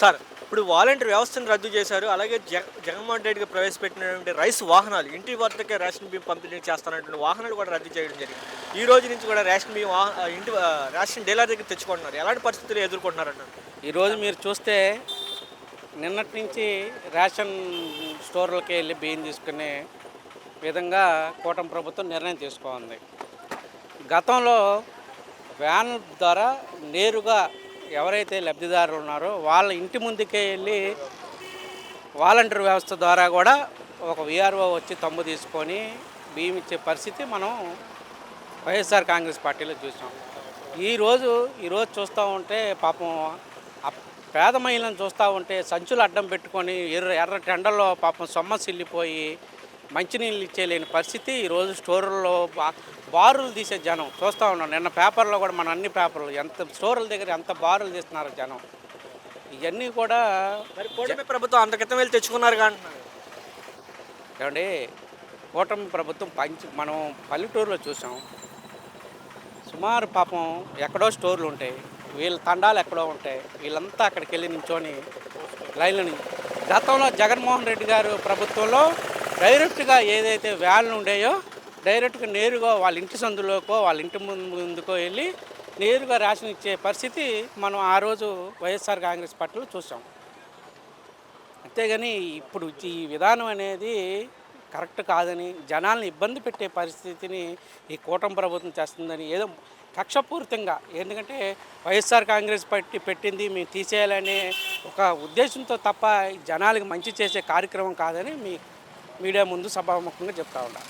Sir ఇప్పుడు volunteer వ్యవస్థను రద్దు చేశారు అలాగే జగ జగన్మోహన్ రెడ్డిగా ప్రవేశపెట్టినటువంటి రైస్ వాహనాలు ఇంటి వద్దకే రేషన్ బియ్యం పంపిణీ చేస్తానంటున్న వాహనాలు కూడా రద్దు చేయడం జరిగింది. ఈ రోజు నుంచి కూడా రేషన్ బియ్యం ఇంటి రేషన్ డీలర్ దగ్గర తెచ్చుకుంటున్నారు. ఎలాంటి పరిస్థితులు ఎదుర్కొంటున్నారంటారు ఈరోజు మీరు చూస్తే నిన్నటి నుంచి రేషన్ స్టోర్లకి వెళ్ళి బియ్యం తీసుకునే విధంగా కూటమి ప్రభుత్వం నిర్ణయం తీసుకోంది. గతంలో వ్యాన్ ద్వారా నేరుగా ఎవరైతే లబ్ధిదారులు ఉన్నారో వాళ్ళ ఇంటి ముందుకే వెళ్ళి వాలంటీర్ వ్యవస్థ ద్వారా కూడా ఒక విఆర్ఓ వచ్చి తమ్ము తీసుకొని బియ్యం ఇచ్చే పరిస్థితి మనం వైఎస్ఆర్ కాంగ్రెస్ పార్టీలో చూసాం ఈరోజు ఈరోజు చూస్తూ ఉంటే పాపం పేద మహిళలను చూస్తూ ఉంటే సంచులు అడ్డం పెట్టుకొని ఎర్ర ఎర్ర టెండల్లో పాపం సొమ్మ సిల్లిపోయి మంచినీళ్ళు ఇచ్చేలేని పరిస్థితి. ఈరోజు స్టోర్లలో బా బారులు తీసే జనం చూస్తూ ఉన్నాం. నిన్న పేపర్లో కూడా మన అన్ని పేపర్లు ఎంత స్టోర్ల దగ్గర ఎంత బారులు తీస్తున్నారు జనం. ఇవన్నీ కూడా మరి కూటమి ప్రభుత్వం అంత క్రితం వెళ్ళి తెచ్చుకున్నారు అంటున్నారు. ఏమండి కూటమి ప్రభుత్వం పంచి మనం పల్లెటూరులో చూసాం. సుమారు పాపం ఎక్కడో స్టోర్లు ఉంటాయి. వీళ్ళ తండాలు ఎక్కడో ఉంటాయి. వీళ్ళంతా అక్కడికి వెళ్ళి నించొని లైన్లని. గతంలో జగన్మోహన్ రెడ్డి గారు ప్రభుత్వంలో డైరెక్ట్గా ఏదైతే వ్యాన్లు ఉండేయో డైరెక్ట్గా నేరుగా వాళ్ళ ఇంటి సందులోకో వాళ్ళ ఇంటి ముందు ముందుకో వెళ్ళి నేరుగా రేషన్ ఇచ్చే పరిస్థితి మనం ఆ రోజు వైఎస్ఆర్ కాంగ్రెస్ పార్టీలో చూసాం. అంతేగాని ఇప్పుడు ఈ విధానం అనేది కరెక్ట్ కాదని జనాల్ని ఇబ్బంది పెట్టే పరిస్థితిని ఈ కూటమి ప్రభుత్వం చేస్తుందని ఏదో కక్షపూరితంగా ఎందుకంటే వైఎస్ఆర్ కాంగ్రెస్ పార్టీ పెట్టింది మేము తీసేయాలనే ఒక ఉద్దేశంతో తప్ప జనాలకు జనాలకి మంచి చేసే కార్యక్రమం కాదని మీ మీడియా ముందు సభాముఖంగా చెప్తా ఉన్నా